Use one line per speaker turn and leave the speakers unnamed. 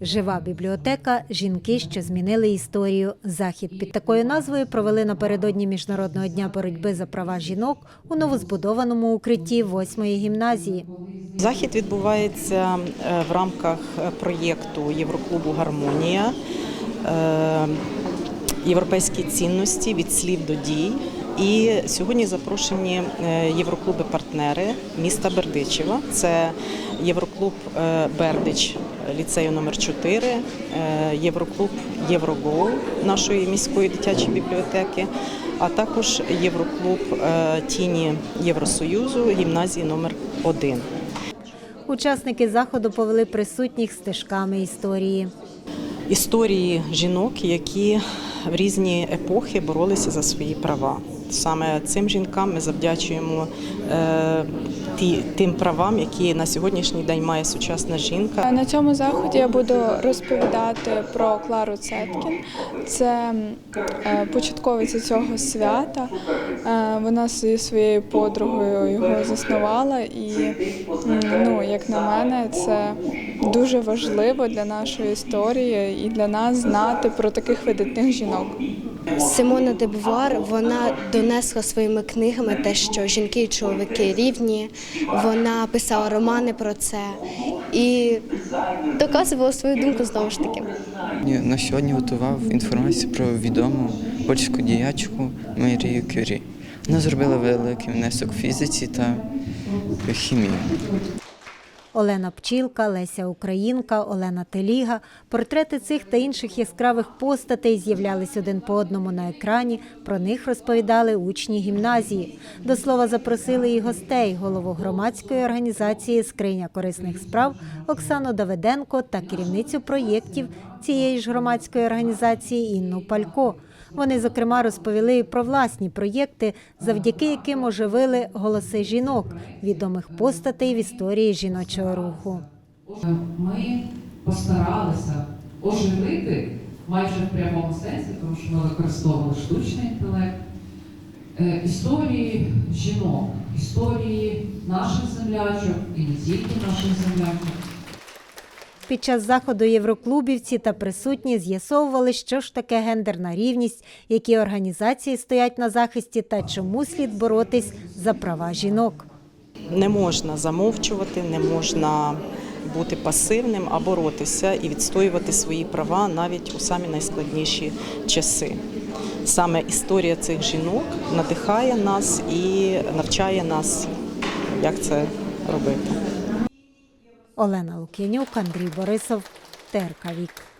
Жива бібліотека Жінки, що змінили історію. Захід під такою назвою провели напередодні міжнародного дня боротьби за права жінок у новозбудованому укритті восьмої гімназії.
Захід відбувається е, в рамках е, проєкту Євроклубу Гармонія. е, Європейські цінності від слів до дій. І сьогодні запрошені е, євроклуби-партнери міста Бердичева. Це Євроклуб е, Бердич ліцею номер 4 е, Євроклуб Єврогоу нашої міської дитячої бібліотеки, а також Євроклуб Тіні Євросоюзу гімназії номер 1
Учасники заходу повели присутніх стежками історії.
історії жінок, які в різні епохи боролися за свої права. Саме цим жінкам ми завдячуємо е, тим правам, які на сьогоднішній день має сучасна жінка.
На цьому заході я буду розповідати про Клару Цеткін. Це е, початковиця цього свята. Е, Вона зі своєю подругою його заснувала, і ну, як на мене, це дуже важливо для нашої історії і для нас знати про таких видатних жінок.
Симона де Бувар вона донесла своїми книгами те, що жінки і чоловіки рівні. Вона писала романи про це і доказувала свою думку знову ж таки.
На сьогодні готував інформацію про відому польську діячку Марію Кюрі. Вона зробила великий внесок в фізиці та хімії.
Олена Пчілка, Леся Українка, Олена Теліга. Портрети цих та інших яскравих постатей з'являлись один по одному на екрані. Про них розповідали учні гімназії. До слова запросили і гостей, голову громадської організації Скриня корисних справ Оксану Давиденко та керівницю проєктів цієї ж громадської організації Інну Палько. Вони, зокрема, розповіли про власні проєкти, завдяки яким оживили голоси жінок, відомих постатей в історії жіночого руху.
Ми постаралися оживити майже в прямому сенсі, тому що ми використовували штучний інтелект, е, історії жінок, історії наших землячок і не тільки наших землячок.
Під час заходу євроклубівці та присутні з'ясовували, що ж таке гендерна рівність, які організації стоять на захисті та чому слід боротись за права жінок.
Не можна замовчувати, не можна бути пасивним, а боротися і відстоювати свої права навіть у самі найскладніші часи. Саме історія цих жінок надихає нас і навчає нас, як це робити.
Олена Лук'янюк, Андрій Борисов, ТРК Вік.